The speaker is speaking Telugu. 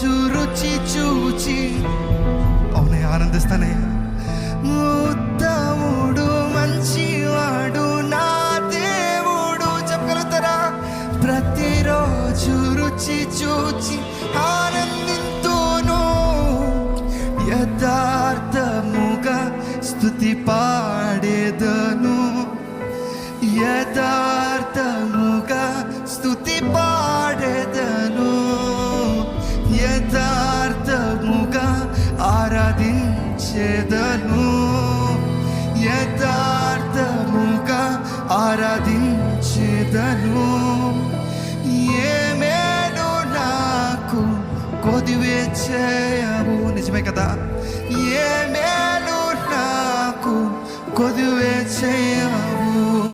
ప్రతిరోజు రుచి చూచి అవునే ఆనందిస్తానే. ఉత్తముడు మంచివాడు నా దేవుడు. చెప్పగలుగుతారా? ప్రతిరోజు రుచి చూచి ఆనందింతును. యథార్థముగా స్థుతి పాడేదను. యథార్థముగా స్థుతి యథార్థముగా ఆరాధించేదను. యథార్థముగా ఆరాధించేదను. ఏమేను నాకు కొదివే చేయవు. నిజమే కదా? ఏమేను నాకు కొదివే చేయ